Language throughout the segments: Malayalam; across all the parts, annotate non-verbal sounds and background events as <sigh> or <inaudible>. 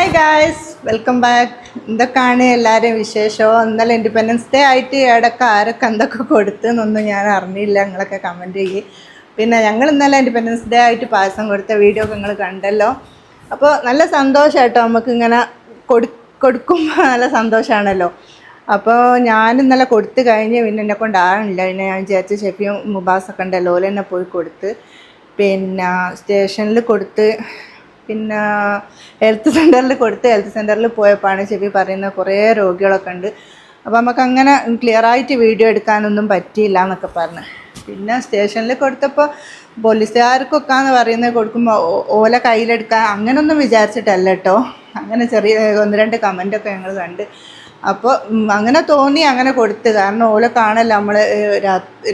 ഹായ് ഗായ്സ് വെൽക്കം ബാക്ക് എന്തൊക്കെയാണ് എല്ലാവരും വിശേഷമോ ഇന്നലെ ഇൻഡിപെൻഡൻസ് ഡേ ആയിട്ട് ഇടയ്ക്ക് ആരൊക്കെ എന്തൊക്കെ കൊടുത്തു എന്നൊന്നും ഞാൻ അറിഞ്ഞില്ല. നിങ്ങളൊക്കെ കമന്റ് ചെയ്യും. പിന്നെ ഞങ്ങൾ ഇന്നലെ ഇൻഡിപെൻഡൻസ് ഡേ ആയിട്ട് പായസം കൊടുത്ത വീഡിയോ ഒക്കെ നിങ്ങൾ കണ്ടല്ലോ. അപ്പോൾ നല്ല സന്തോഷമായിട്ടോ നമുക്ക് ഇങ്ങനെ കൊടു കൊടുക്കുമ്പോൾ നല്ല സന്തോഷമാണല്ലോ അപ്പോൾ ഞാൻ ഇന്നലെ കൊടുത്തു കഴിഞ്ഞ് പിന്നെ എന്നെ കൊണ്ടാണില്ല പിന്നെ ഞാൻ വിചാരിച്ച ഷെഫിയും മുബാസൊക്കെ ഉണ്ടല്ലോ ഓല തന്നെ പോയി കൊടുത്ത്. പിന്നെ സ്റ്റേഷനിൽ കൊടുത്ത് പിന്നെ ഹെൽത്ത് സെന്ററിൽ കൊടുത്ത് ഹെൽത്ത് സെന്ററിൽ പോയപ്പോഴാണ് ചെവി പറയുന്ന കുറേ രോഗികളൊക്കെ ഉണ്ട്. അപ്പോൾ നമുക്ക് അങ്ങനെ ക്ലിയർ ആയിട്ട് വീഡിയോ എടുക്കാനൊന്നും പറ്റിയില്ല എന്നൊക്കെ പറഞ്ഞു. പിന്നെ സ്റ്റേഷനിൽ കൊടുത്തപ്പോൾ പോലീസുകാർക്കൊക്കെ എന്ന് പറയുന്നത് കൊടുക്കുമ്പോൾ ഓല കയ്യിലെടുക്കാൻ അങ്ങനൊന്നും വിചാരിച്ചിട്ടല്ല കേട്ടോ അങ്ങനെ ചെറിയ ഒന്ന് രണ്ട് കമന്റൊക്കെ ഞങ്ങൾ കണ്ട്. അപ്പോൾ അങ്ങനെ തോന്നി അങ്ങനെ കൊടുത്ത്. കാരണം ഓല കാണല്ല നമ്മൾ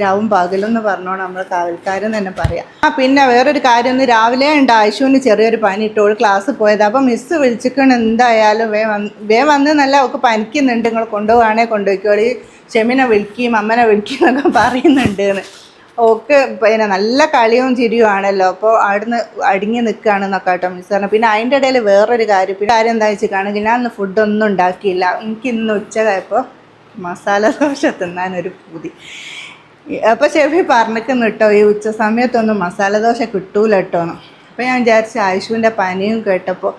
രാവും പകലെന്ന് പറഞ്ഞോണം നമ്മൾ കാവൽക്കാരെന്ന് തന്നെ പറയാം. ആ പിന്നെ വേറൊരു കാര്യം ഒന്ന് രാവിലെ ഉണ്ട് ആയിഷുവിന് ചെറിയൊരു പനി ഇട്ട് ഓൾ ക്ലാസ് പോയത്. അപ്പോൾ മിസ്സ് വിളിച്ചിക്കണ് എന്തായാലും വേ വന്ന് വേ വന്ന് നല്ല ഒക്കെ പനിക്കുന്നുണ്ട് നിങ്ങൾ കൊണ്ടുപോവാണേ കൊണ്ടുപോയിക്കോളി. ഷെമിനെ വിളിക്കുകയും അമ്മനെ വിളിക്കുകയും എന്നൊക്കെ പറയുന്നുണ്ട് എന്ന്. ഓക്ക് പിന്നെ നല്ല കളിയും ചിരിയും ആണല്ലോ. അപ്പോൾ അവിടുന്ന് അടിങ്ങി നിൽക്കുകയാണെന്നൊക്കെ കേട്ടോ മിസ് പറഞ്ഞു. പിന്നെ അതിന്റെ ഇടയിൽ വേറൊരു കാര്യം. പിന്നെ കാര്യം എന്താ വെച്ചിട്ടാണെങ്കിൽ ഞാൻ അന്ന് ഫുഡൊന്നും ഉണ്ടാക്കിയില്ല. എനിക്ക് ഇന്ന് ഉച്ചതായപ്പോൾ മസാല ദോശ തിന്നാനൊരു പൂതി. അപ്പോൾ ഷെഫി പറഞ്ഞിരിക്കുന്നു കേട്ടോ ഈ ഉച്ച സമയത്തൊന്നും മസാല ദോശ കിട്ടൂല കേട്ടോ എന്ന് അപ്പോൾ ഞാൻ വിചാരിച്ചു ആയുഷുവിന്റെ പനിയും കേട്ടപ്പോൾ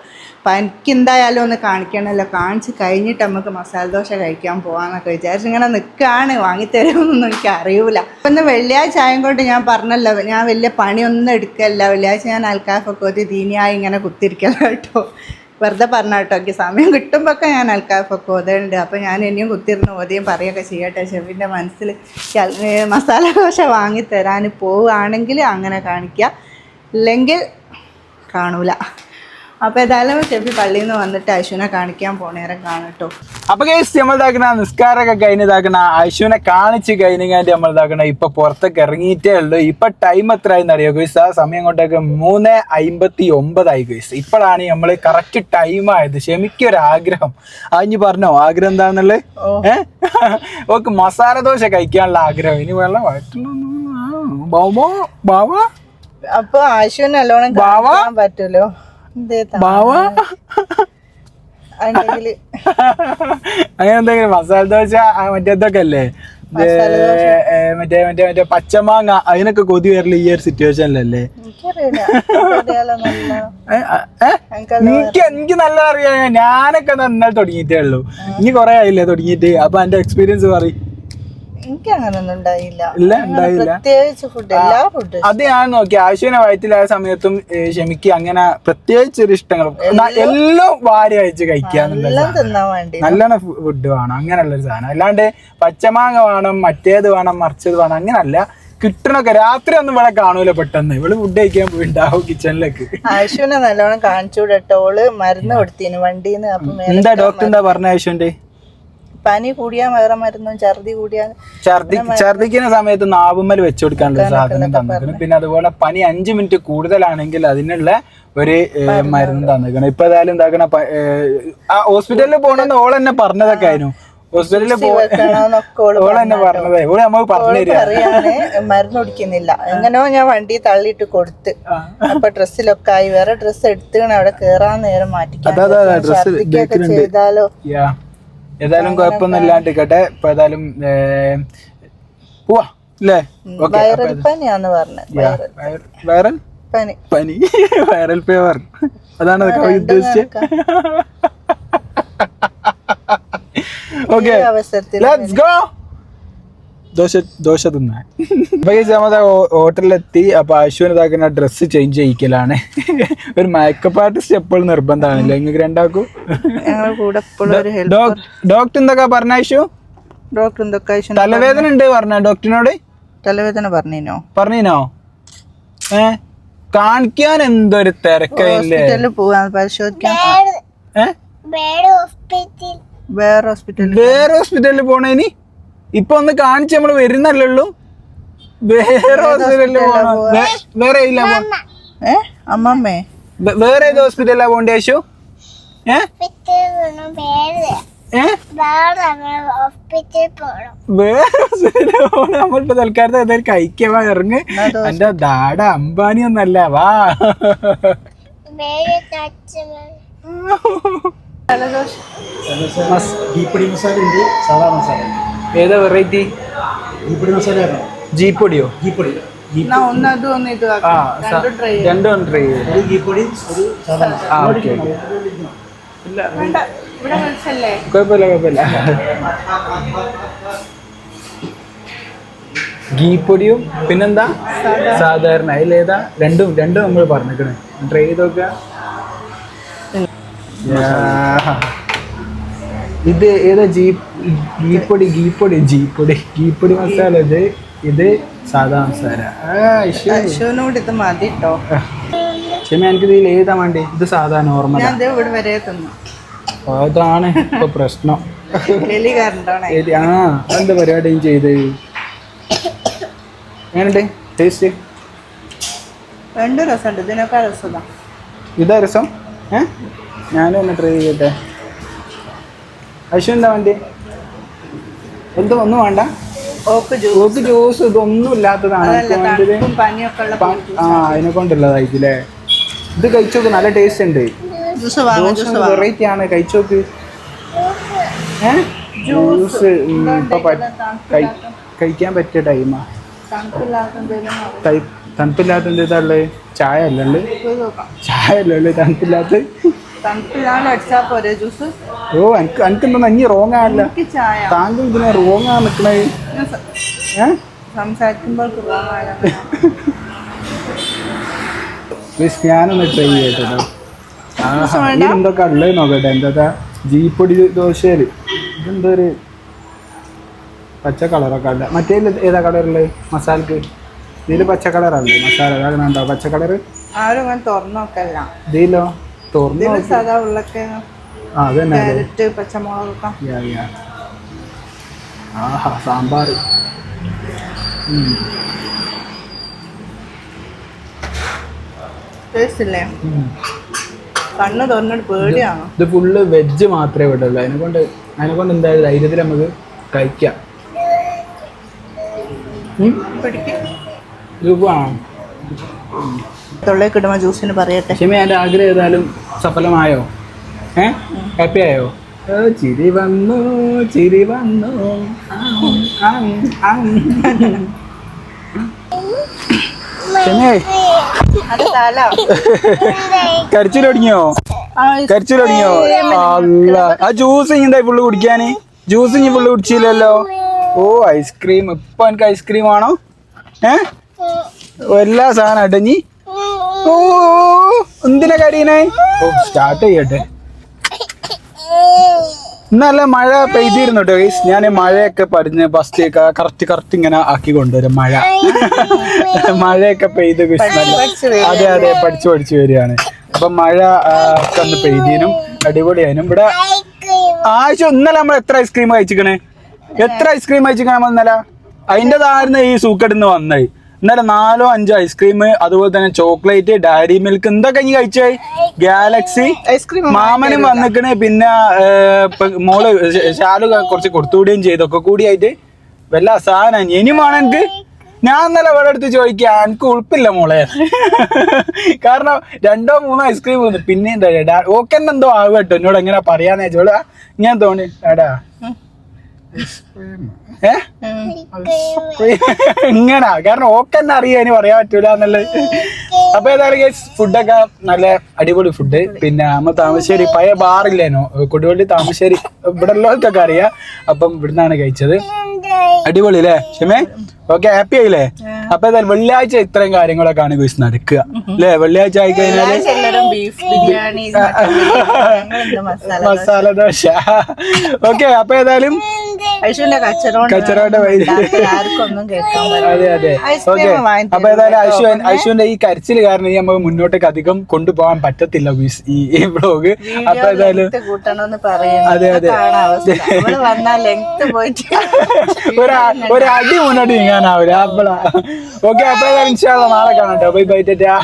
പനിക്ക് എന്തായാലും ഒന്ന് കാണിക്കണമല്ലോ. കാണിച്ച് കഴിഞ്ഞിട്ട് നമുക്ക് മസാല ദോശ കഴിക്കാൻ പോകാമെന്നൊക്കെ വിചാരിച്ചു ഇങ്ങനെ നിൽക്കുകയാണ് വാങ്ങിത്തരുമെന്നൊന്നും എനിക്ക് അറിയൂല. ഒന്ന് വെള്ളിയാഴ്ച ആയം കൊണ്ട് ഞാൻ പറഞ്ഞല്ലോ ഞാൻ വലിയ പണിയൊന്നും എടുക്കല്ല വെള്ളിയാഴ്ച ഞാൻ അൽക്കാഫൊക്കെ ഒരു ദീനിയായി ഇങ്ങനെ കുത്തിരിക്കല കേട്ടോ. വെറുതെ പറഞ്ഞ കേട്ടോ എനിക്ക് സമയം കിട്ടുമ്പോഴൊക്കെ ഞാൻ അൽക്കാഫൊക്കെ ഓതുന്നുണ്ട് അപ്പോൾ ഞാൻ ഇനിയും കുത്തിരുന്ന് ഓതിയും പറയുകയൊക്കെ ചെയ്യട്ടെ. ഷെഫിന്റെ മനസ്സിൽ മസാല ദോശ വാങ്ങിത്തരാൻ പോവുകയാണെങ്കിൽ അങ്ങനെ കാണിക്കുക ഇല്ലെങ്കിൽ കാണൂല. അപ്പോൾ ഏതായാലും ഷെഫി പള്ളിയിൽ നിന്ന് വന്നിട്ട് അശ്വിനെ കാണിക്കാൻ പോണേരെ കാണട്ടോ. അപ്പൊ കേസ് നമ്മൾ ഇതാക്കണ നിസ്കാരമൊക്കെ കഴിഞ്ഞ് ഇതാക്കണ അശുവിനെ കാണിച്ച് കഴിഞ്ഞാൽ നമ്മൾ ഇതാക്കണ ഇപ്പൊ പുറത്തേക്ക് ഇറങ്ങിയിട്ടേ ഉള്ളൂ. ഇപ്പൊ ടൈം എത്ര ആയിരുന്നു അറിയോ ഗൈസ് ആ സമയം കൊണ്ടൊക്കെ മൂന്ന് അമ്പത്തി ഒമ്പതായി ഗൈസ് ഇപ്പോഴാണ് നമ്മൾ കറക്റ്റ് ടൈം ആയത്. ക്ഷമിക്കൊരാഗ്രഹം. അതിഞ്ഞ് പറഞ്ഞോ ആഗ്രഹം എന്താണെന്നുള്ളത് ഏഹ് ഓക്ക് മസാല ദോശ കഴിക്കാനുള്ള ആഗ്രഹം. ഇനി വെള്ളം ബാബോ ബാവാ അപ്പോൾ ആശുവിന് നല്ലോണം ബാവാ? ബാവാ? അങ്ങനെ എന്തെങ്കിലും മസാല ദോശ മറ്റേതൊക്കെ അല്ലേ? മറ്റേ മറ്റേ മറ്റേ പച്ചമാങ്ങ അതിനൊക്കെ കൊതി വരൽ ഈ ഒരു സിറ്റുവേഷനിലല്ലേ എനിക്ക് എനിക്ക് നല്ല അറിയാം ഞാനൊക്കെ നന്നായി തുടങ്ങിയിട്ടേ ഉള്ളൂ. ഇനി കൊറേ ആയില്ലേ തുടങ്ങിയിട്ട്? അപ്പൊ എന്റെ എക്സ്പീരിയൻസ് പറയും. എനിക്ക് അങ്ങനൊന്നും ഉണ്ടായില്ല. ഇല്ല ഉണ്ടായില്ല. പ്രത്യേകിച്ച് ഫുഡ് എല്ലാ ഫുഡ് അത് ഞാൻ നോക്കി. ആശുവിനെ വയറ്റിലായ സമയത്തും ക്ഷമിക്ക അങ്ങനെ പ്രത്യേകിച്ച് ഒരു ഇഷ്ടങ്ങൾ എല്ലാം വാരി തിന്നാൻ വേണ്ടി. നല്ലോണം ഫുഡ് വേണം. അങ്ങനെയുള്ള ഒരു സാധനം. അല്ലാണ്ട് പച്ചമാങ്ങ വേണം മറ്റേത് വേണം മറിച്ചത് വേണം അങ്ങനല്ല. കിട്ടണൊക്കെ രാത്രി ഒന്നും ഇവിടെ കാണൂല പെട്ടെന്ന്. ഇവൾ ഫുഡ് കഴിക്കാൻ പോയിണ്ടാവും കിച്ചണിലേക്ക് ആശുവിനെ നല്ലോണം കാണിച്ചു വിടട്ടോ ഓൾ മരുന്ന് കൊടുത്തിന് വണ്ടിന്ന് എന്താ ഡോക്ടർ എന്താ പറഞ്ഞ ആശുവിന്റെ പനി കൂടിയാ വേറെ മരുന്നും ഛർദി കൂടിയാ ഛർദി ഛർദിക്കുന്ന സമയത്ത് നാവുമ്മൽ വെച്ചു കൊടുക്കാനുള്ള സാധനം തന്നിരിക്കുന്നു. പിന്നെ അതുപോലെ പനി അഞ്ചു മിനിറ്റ് കൂടുതലാണെങ്കിൽ അതിനുള്ള ഒരു മരുന്ന് തന്നിരിക്കണം ഇപ്പൊ ഏതായാലും എന്താക്കണ ഹോസ്പിറ്റലിൽ പോകണമെന്ന് ഓൾ തന്നെ പറഞ്ഞതൊക്കെ ആയിരുന്നു. ഹോസ്പിറ്റലിൽ മരുന്ന് കുടിക്കുന്നില്ല. എങ്ങനെയോ ഞാൻ വണ്ടി തള്ളിയിട്ട് കൊടുത്ത്. അപ്പൊ ഡ്രസ്സിലൊക്കെ ആയി. വേറെ ഡ്രസ്സ് എടുത്തുകണ അവിടെ കേറാൻ നേരം മാറ്റി ചെയ്താലോ? ഏതായാലും കുഴപ്പമൊന്നും ഇല്ലാണ്ടിരിക്കട്ടെ ഇപ്പൊ ഏതായാലും പോവാ അല്ലേ വൈറൽ പനിയാന്ന് പറഞ്ഞത് വൈറൽ വൈറൽ പനി. പനി. <laughs> വൈറൽ ഫീവർ അതാണ് കവി ഉദ്ദേശിച്ചത് okay let's go dosa dosa തിന്നാൻ. അപ്പൊ ഈ സമയത്ത് ഹോട്ടലിലെത്തി. അപ്പൊ അശ്വിന് ഇതാക്കുന്ന ഡ്രസ്സ് ചേഞ്ച് ചെയ്യിക്കലാണ്. ഒരു മേക്കപ്പ് ആർട്ടിസ്റ്റ് എപ്പോഴും നിർബന്ധമാണല്ലോ നിങ്ങൾക്ക് രണ്ടാക്കും ഡോക്ടർ എന്തൊക്കെ പറഞ്ഞ അശു ഡോക്ടർ എന്തൊക്കെ തലവേദന ഉണ്ട് പറഞ്ഞ. ഡോക്ടറിനോട് തലവേദന പറഞ്ഞിനോ? പറഞ്ഞിനോ? ഏ? കാണിക്കാൻ എന്തൊരു തിരക്കല്ലേ പരിശോധിക്കാൻ ഏ? വേറെ ഹോസ്പിറ്റലിൽ വേറെ ഹോസ്പിറ്റലിൽ പോണേനി? ഇപ്പൊ ഒന്ന് കാണിച്ച് നമ്മൾ വരുന്നല്ലുള്ളൂ വേറെ ഹോസ്പിറ്റലിൽ വേറെ ഇല്ല ഏ? അമ്മമ്മേ. വേറെ ഏത് ഹോസ്പിറ്റലാ പോണ്ടേ യേശു? നമ്മളിപ്പോ തൽക്കാലത്ത് ഏതായാലും കഴിക്കവാ ഇറങ്ങ്. എന്റെ ദാട അംബാനി ഒന്നല്ല വാ. ഗീപ്പൊടി മസാല ഉണ്ട് സാധാ മസാല ഉണ്ട്. ഏതാ വെറൈറ്റി ജീപ്പൊടിയോ. രണ്ടും ട്രൈ ഇല്ല കുഴപ്പമില്ല കുഴപ്പമില്ല. ഗീപ്പൊടിയും പിന്നെന്താ? സാധാരണ. അതിലേതാ രണ്ടും രണ്ടും നമ്മൾ പറഞ്ഞിക്കണേ ട്രൈ ചെയ്ത് നോക്കുക. ഇത് ഏതാ ജീപ്പ് ഗീപ്പൊടി ഗീപ്പൊടി ജീപ്പൊടി ഗീപ്പൊടി മസാല ഇത് ഇത് സാധാ മസാല. പശുവിനോട് ഇത് മതി കേട്ടോ ക്ഷമ എനിക്കിത് ഏതാ വേണ്ടി? ഇത് സാധാ നോർമൽ ഇവിടെ വരെ തിന്നു. അതാണ് ഇപ്പൊ പ്രശ്നം. ആ എന്താ പരിപാടിയും ചെയ്ത്? എങ്ങനെയുണ്ട്? ടേസ്റ്റ് രണ്ടു രസമുണ്ട്. ഇതിനൊക്കെ രസതാ ഇതാ രസം? ഏ? ഞാനും ഒന്ന് ട്രൈ ചെയ്യട്ടെ. അശ്വ എന്താ വേണ്ടി? എന്തോ ഒന്നും വേണ്ട. ഓക്ക് ജ്യൂസ് ഇതൊന്നും ഇല്ലാത്തതാണ്. ആ അതിനെ കൊണ്ടുള്ളതായിട്ടില്ലേ ഇത് കഴിച്ചോക്ക് നല്ല ടേസ്റ്റ് ഉണ്ട്. വെറൈറ്റി ആണ്. കഴിച്ചോക്ക്. നോക്ക് ജ്യൂസ് ഇപ്പൊ കഴിക്കാൻ പറ്റിയ ടൈമാ തണുപ്പില്ലാത്ത എന്താ ഉള്ളത്? ചായ അല്ലേ ചായ അല്ലേ തണുപ്പില്ലാത്ത ഓ എനിക്ക് എനിക്കെന്താ ഇനി റോങ് ആണല്ല. താങ്കൾ ഇതിനെ റോങ് ആ നിക്കണേ പ്ലീസ് ഞാനൊന്ന് ട്രൈ? ഇത് എന്തൊക്കെ ഉള്ളത് നോക്കട്ടെ. എന്താ ജീപ്പൊടി ദോശയിൽ ഇതെന്തോ ഒരു പച്ച കളറൊക്കെ അല്ല മറ്റേ ഏതാ കളറുള്ളത് മസാലക്ക്. ഇതിൽ പച്ച കളറല്ലേ മസാല. അതാകണുണ്ടോ പച്ച കളറ് ഇതിലോ? തുറന്നു സാധാ ഉള്ളൊക്കെ ക്യാരറ്റ് പച്ചമുളകൊക്കെ. ആഹാ സാമ്പാർ കണ്ണ് തുറന്നിട്ട് പേടിയാണോ? ഇത് ഫുള്ള് വെജ് മാത്രമേ വിടുള്ളൂ അതിനെ കൊണ്ട് അതിനെ കൊണ്ട് എന്തായാലും ധൈര്യത്തിൽ നമുക്ക് കഴിക്കാം. ഇത് വേണം കിടുമ ജ്യൂസിന് പറയട്ടെ. എന്റെ ആഗ്രഹം ഏതായാലും സഫലമായോ? ഏ? ഹാപ്പി ആയോ? ചിരി വന്നു ചിരി വന്നു. കരിച്ചിലൊടിഞ്ഞോ? തുടങ്ങിയോ അല്ല. ആ ജ്യൂസ് ഇങ്ങനെ ഫുള്ള് കുടിക്കാന്? ജ്യൂസ് ഇനി ഫുള്ള് കുടിച്ചില്ലല്ലോ? ഓ ഐസ്ക്രീം. ഇപ്പൊ എനിക്ക് ഐസ്ക്രീം ആണോ ഏ? എല്ലാ സാധനം അടഞ്ഞി ഓ എന്തിനാ കരീനെ ഓ സ്റ്റാർട്ട് ചെയ്യട്ടെ. ഇന്നല്ല മഴ പെയ്തിരുന്നു കേട്ടോ ഗൈസ് ഞാൻ മഴയൊക്കെ പടിഞ്ഞ് ഫസ്റ്റ് കറക്റ്റ് കറക്റ്റ് ഇങ്ങനെ ആക്കി കൊണ്ടുവരും മഴ. മഴയൊക്കെ പെയ്ത് നല്ല അതെ അതെ പഠിച്ചു പഠിച്ചു വരികയാണ്. അപ്പൊ മഴ ഒക്കെ ഒന്ന് പെയ്തീനും അടിപൊളിയാനും ഇവിടെ ആഴ്ച ഇന്നലെ നമ്മൾ എത്ര ഐസ്ക്രീം കഴിച്ചിക്കണേ? എത്ര ഐസ്ക്രീം കഴിച്ചിക്കണേ നമ്മൾ ഇന്നലെ? അതിന്റെതായിരുന്നു ഈ സൂക്കടിന്ന് വന്നത്. ഇന്നലെ നാലോ അഞ്ചോ ഐസ്ക്രീം അതുപോലെ തന്നെ ചോക്ലേറ്റ് ഡയറി മിൽക്ക് എന്തൊക്കെ ഇനി കഴിച്ചേ? ഗാലക്സി ഐസ്ക്രീം മാമനും വന്നിക്കണേ. പിന്നെ മോൾ ഷാലു കുറച്ച് കൊടുത്തുകൂടിയും ചെയ്തൊക്കെ കൂടിയായിട്ട് വല്ല സാധനം ഇനി വേണം എനിക്ക്. ഞാൻ ഇന്നലെ ഇവിടെ അടുത്ത് ചോദിക്കുക എനിക്ക് ഉൾപ്പില്ല മോളെ. <laughs> കാരണം രണ്ടോ മൂന്നോ ഐസ്ക്രീം വന്നു പിന്നെ എന്താ ഓക്കെ എന്തോ ആവുക കേട്ടോ. എന്നോട് എങ്ങനെ പറയാന്ന് വെച്ചോളാ ഞാൻ തോന്നി എടാ ഇങ്ങനാ? കാരണം ഓക്കെ അറിയാൻ പറയാൻ പറ്റൂല എന്നുള്ളത്. അപ്പൊ ഏതായാലും ഫുഡൊക്കെ നല്ല അടിപൊളി ഫുഡ് പിന്നെ നമ്മ താമശ്ശേരി പഴയ ബാറില്ലേനോ കൊടുവള്ളി താമശ്ശേരി ഇവിടെ ഉള്ളവർക്കൊക്കെ അറിയാം. അപ്പം ഇവിടുന്നാണ് കഴിച്ചത്. അടിപൊളി അല്ലേ ക്ഷമേ ഓക്കെ ഹാപ്പി ആയില്ലേ? അപ്പൊ ഏതായാലും വെള്ളിയാഴ്ച ഇത്രയും കാര്യങ്ങളൊക്കെ ആണ് ഗുസ് നടക്കുക. അല്ലേ? വെള്ളിയാഴ്ച ആയി കഴിഞ്ഞാൽ എല്ലാവരും ബീഫ് ബിരിയാണി മട്ടൻ ബിരിയാണി, ഞങ്ങളെന്ത് മസാല മസാല ദോശ. ഓക്കെ അപ്പൊ ഏതായാലും കച്ചറോടെ അതെ അതെ. ഓക്കെ. അപ്പൊ ഏതായാലും ഐശു ഐശുവിന്റെ ഈ കരച്ചിൽ കാരണം ഇനി നമുക്ക് മുന്നോട്ടേക്ക് അധികം കൊണ്ടുപോകാൻ പറ്റത്തില്ല ഈ ഈ ബ്ലോഗ് <laughs> അപ്പൊ ഏതായാലും അതെ, അതെ. അതാണ് അവസ്ഥ. നമ്മൾ വന്നാൽ ലെങ്ത് പോയിട്ട് ഒരു ഒരു അടി മുന്നോട്ട് നീങ്ങാനാവില്ല അപ്പളാ. ഓക്കെ അപ്പൊ ഏതായാലും ഇൻഷാല്ല നാളെ കാണാം കേട്ടോ ബൈ ബൈ ടാറ്റാ.